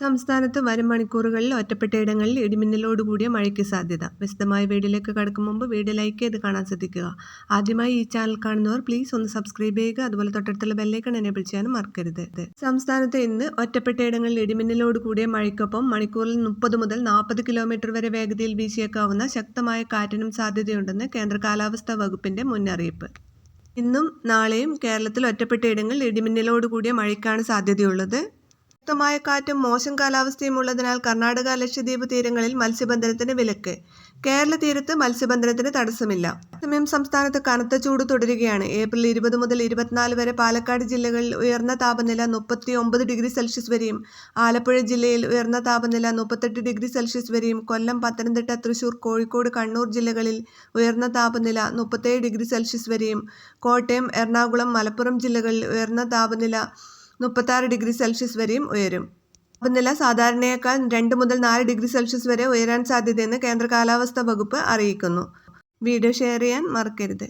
സംസ്ഥാനത്ത് വരും മണിക്കൂറുകളിൽ ഒറ്റപ്പെട്ടയിടങ്ങളിൽ ഇടിമിന്നലോടുകൂടിയ മഴയ്ക്ക് സാധ്യത. വിശദമായ വീഡിയോയിലേക്ക് കടക്കും മുമ്പ് വീഡിയോ ലൈക്ക് ചെയ്ത് കാണാൻ ശ്രദ്ധിക്കുക. ആദ്യമായി ഈ ചാനൽ കാണുന്നവർ പ്ലീസ് ഒന്ന് സബ്സ്ക്രൈബ് ചെയ്യുക. അതുപോലെ തൊട്ടടുത്തുള്ള ബെല്ലൈക്കൺ എനേബിൾ ചെയ്യാനും മറക്കരുത്. സംസ്ഥാനത്ത് ഇന്ന് ഒറ്റപ്പെട്ടയിടങ്ങളിൽ ഇടിമിന്നലോടുകൂടിയ മഴയ്ക്കൊപ്പം മണിക്കൂറിൽ മുപ്പത് മുതൽ നാൽപ്പത് കിലോമീറ്റർ വരെ വേഗതയിൽ വീശിയേക്കാവുന്ന ശക്തമായ കാറ്റിനും സാധ്യതയുണ്ടെന്ന് കേന്ദ്ര കാലാവസ്ഥാ വകുപ്പിന്റെ മുന്നറിയിപ്പ്. ഇന്നും നാളെയും കേരളത്തിൽ ഒറ്റപ്പെട്ടയിടങ്ങളിൽ ഇടിമിന്നലോടുകൂടിയ മഴയ്ക്കാണ് സാധ്യതയുള്ളത്. ശക്തമായ കാറ്റും മോശം കാലാവസ്ഥയും ഉള്ളതിനാൽ കർണാടക ലക്ഷദ്വീപ് തീരങ്ങളിൽ മത്സ്യബന്ധനത്തിന് വിലക്ക്. കേരള തീരത്ത് മത്സ്യബന്ധനത്തിന് തടസ്സമില്ല. അതേസമയം സംസ്ഥാനത്ത് കനത്ത ചൂട് തുടരുകയാണ്. ഏപ്രിൽ ഇരുപത് മുതൽ ഇരുപത്തിനാല് വരെ പാലക്കാട് ജില്ലകളിൽ ഉയർന്ന താപനില മുപ്പത്തി ഒമ്പത് ഡിഗ്രി സെൽഷ്യസ് വരെയും ആലപ്പുഴ ജില്ലയിൽ ഉയർന്ന താപനില മുപ്പത്തെട്ട് ഡിഗ്രി സെൽഷ്യസ് വരെയും കൊല്ലം പത്തനംതിട്ട തൃശൂർ കോഴിക്കോട് കണ്ണൂർ ജില്ലകളിൽ ഉയർന്ന താപനില മുപ്പത്തേഴ് ഡിഗ്രി സെൽഷ്യസ് വരെയും കോട്ടയം എറണാകുളം മലപ്പുറം ജില്ലകളിൽ ഉയർന്ന താപനില മുപ്പത്താറ് ഡിഗ്രി സെൽഷ്യസ് വരെയും ഉയരും. താപനില സാധാരണയേക്കാൾ രണ്ട് മുതൽ നാല് ഡിഗ്രി സെൽഷ്യസ് വരെ ഉയരാൻ സാധ്യതയെന്ന് കേന്ദ്ര കാലാവസ്ഥാ വകുപ്പ് അറിയിക്കുന്നു. വീഡിയോ ഷെയർ ചെയ്യാൻ മറക്കരുത്.